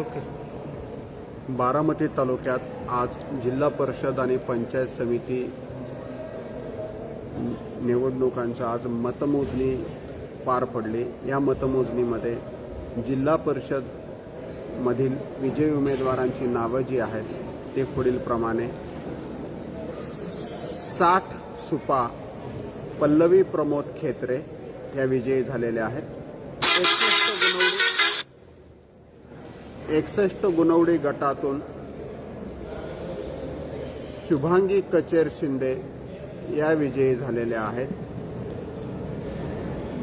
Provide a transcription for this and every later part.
Okay. Baramati तालुक्यात आज जिल्हा परिषद आणि पंचायत समिती निवडणुकांच्या आज मतमोजणी पार पडली. या मतमोजणीमध्ये जिल्हा परिषदमधील विजयी उमेदवारांची नावं जी आहेत ते पुढीलप्रमाणे साठ सुपा पल्लवी प्रमोद खेत्रे या विजयी झालेल्या आहेत एकसष्ट गुणवडी एकसष्ट गुणवडी गटातून शुभांगी कचेर शिंदे या विजयी झालेल्या आहेत.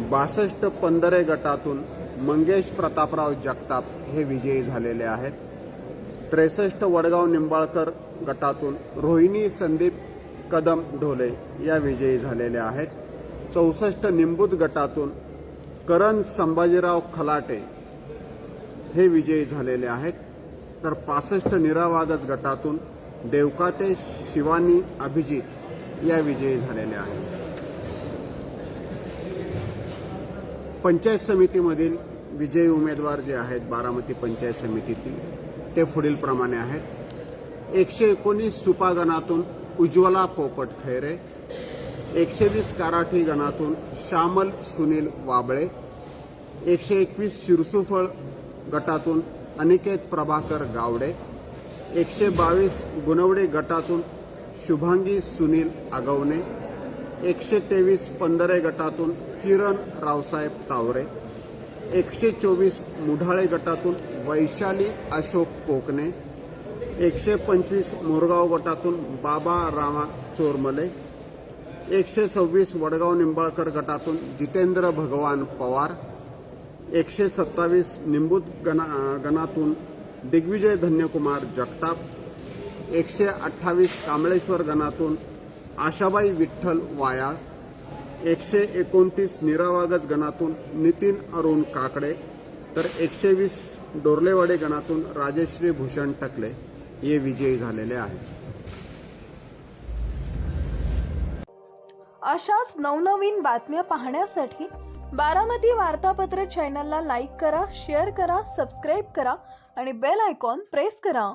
बासष्ट पंधरे गटातून मंगेश प्रतापराव जगताप हे विजयी झालेले आहेत. त्रेसष्ट वडगाव निंबाळकर गटातून रोहिणी संदीप कदम ढोले या विजयी झालेल्या आहेत. चौसष्ट निंबूत गटातून करण संभाजीराव खलाटे हे विजयी झालेले आहेत. तर पासष्ट निरावागज गटातून देवकाते शिवानी अभिजित या विजयी झालेल्या आहेत. पंचायत समितीमधील विजयी उमेदवार जे आहेत बारामती पंचायत समितीतील ते पुढीलप्रमाणे आहेत. एकशे एकोणीस सुपा गणातून उज्ज्वला पोपट खैरे एकशे वीस काराठी गणातून श्यामल सुनील वाबळे एकशे एकवीस शिरसुफळ गटातून अनिकेत प्रभाकर गावडे एकशे बावीस गुणवडे गटातून शुभांगी सुनील आगवणे एकशे तेवीस पंधरे गटातून किरण रावसाहेब तावरे एकशे चोवीस मुढाळे गटातून वैशाली अशोक कोकणे एकशे पंचवीस मोरगाव गटातून बाबा रामा चोरमले एकशे सव्वीस वडगाव निंबाळकर गटातून जितेंद्र भगवान पवार एकशे सत्तावीस निंबूत गणा गणातून दिग्विजय धन्यकुमार जगताप एकशे अठ्ठावीस कांबळेश्वर गणातून आशाबाई विठ्ठल वायाळ एकशे एकोणतीस निरावागज गणातून नितीन अरुण काकडे तर एकशे वीस डोरलेवाडे गणातून राजेश्री भूषण टकले हे विजयी झालेले आहेत. अशाच नवनवीन बातम्या पाहण्यासाठी बारामती वार्तापत्र चॅनलला लाईक करा शेअर करा सबस्क्राईब करा आणि बेल आयकॉन प्रेस करा.